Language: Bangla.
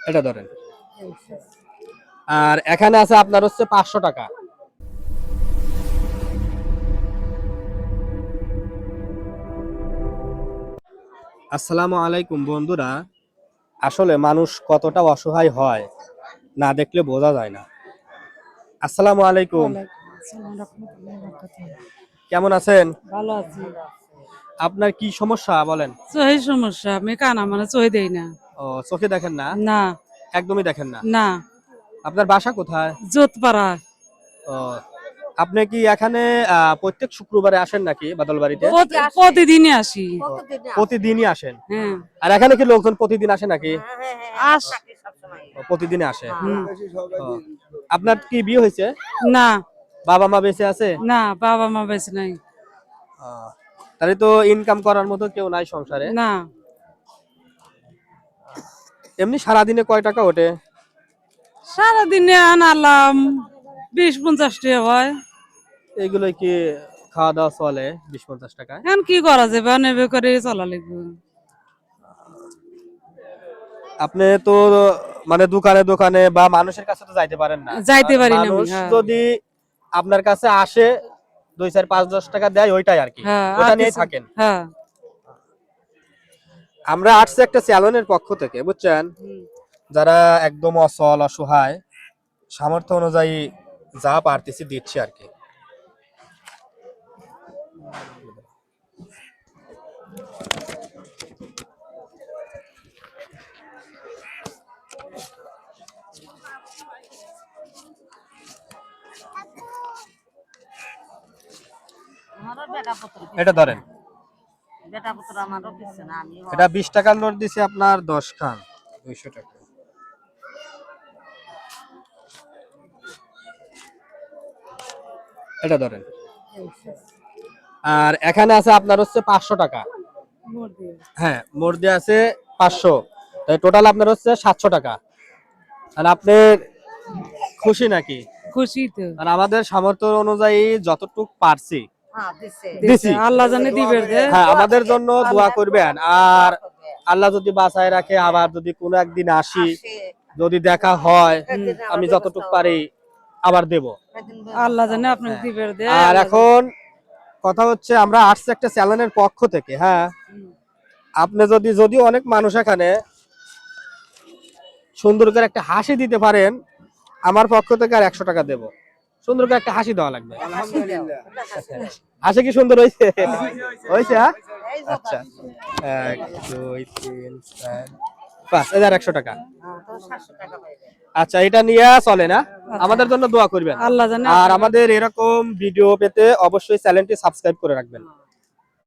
এটা ধরেন। আর এখানে আছে আপনার হচ্ছে পাঁচশো টাকা। আসসালামু আলাইকুম বন্ধুরা। আসলে মানুষ কতটা অসহায় হয় না দেখলে বোঝা যায় না। আসসালামু আলাইকুম। কেমন আছেন? ভালো আছি। আপনার কি সমস্যা বলেন? চোখের সমস্যা আমি কানা মানে চোখ দেই না। ও চোখে দেখেন না? না। একদমই দেখেন না? না। আপনার বাসা কোথায়? জোতপাড়া। ও আপনি কি এখানে প্রত্যেক শুক্রবারে আসেন নাকি বাদলবাড়িতে? প্রতি- প্রতিদিনই আসি। প্রতিদিনই আসেন? হ্যাঁ। আর এখানে কি লোকজন প্রতিদিন আসে নাকি? আস প্রতিদিনে আসে? হুম। আপনার কি বিয়ে হয়েছে? না। বাবা মা বেঁচে আছে? না বাবা মা বেশি নাই। তাহলে তো ইনকাম করার মতো কেউ নাই সংসারে? না। এমনি সারাদিনে কয় টাকা ওঠে? সারাদিনে আনালাম বিশ পঞ্চাশ টাকা হয়। এগুলো কি খাওয়া দাওয়া চলে বিশ পঞ্চাশ টাকা? এখন কি করা যাবে? নেবে করে চলা লাগবে। আপনি তো মানে দোকানে দোকানে বা মানুষের কাছে তো যাইতে পারেন না। যাইতে পারি না মানুষ হ্যাঁ। যদি আপনার কাছে আসে দুই চার পাঁচ দশ টাকা দেয় ওইটাই আর কি। হ্যাঁ ওটা নিয়ে থাকেন। হ্যাঁ। আমরা আসছি একটা চ্যানেলের পক্ষ থেকে বুঝছেন? যারা একদম অসল অসহায় সামর্থ্য অনুযায়ী যা পারতেছি দিচ্ছি আর কি। এটা ধরেন। বেটা পুত্র আমারও কিছু না আমি এটা বিশ টাকার নোট দিছে আপনার দশ খান দুইশো টাকা। এটা ধরেন। আর এখানে আছে আপনার হচ্ছে পাঁচশো টাকা। হ্যাঁ মোট দিয়ে আছে পাঁচশো। তাই টোটাল আপনার হচ্ছে সাতশো টাকা। আর আপনি খুশি নাকি? খুশি তো। আর আমাদের সামর্থ্য অনুযায়ী যতটুক পারছি দিছে। দিছি। আল্লাহ জানে দিবে রে হ্যাঁ আমাদের জন্য দোয়া করবেন। আর আল্লাহ যদি বাঁচায় রাখে আবার যদি কোনো একদিন আসি যদি দেখা হয় আমি যতটুক পারি আবার দেব। আল্লাহ জানে আপনাকে দিবে আর এখন কথা হচ্ছে আমরা আসছি একটা চ্যানেলের পক্ষ থেকে হ্যাঁ? আপনি যদি যদিও অনেক মানুষ এখানে সুন্দর করে একটা হাসি দিতে পারেন আমার পক্ষ থেকে আর একশো টাকা দেব। সুন্দর করে একটা হাসি দেওয়া লাগবে। হাসি কি সুন্দর হয়েছে? হয়েছে হ্যাঁ? আচ্ছা। এক দুই তিন চার পাঁচ। হাজার একশো টাকা। আচ্ছা এটা নিয়ে চলে না? আমাদের জন্য দোয়া করবেন। আল্লাহ আর আমাদের এরকম ভিডিও পেতে অবশ্যই চ্যানেলটি সাবস্ক্রাইব করে রাখবেন।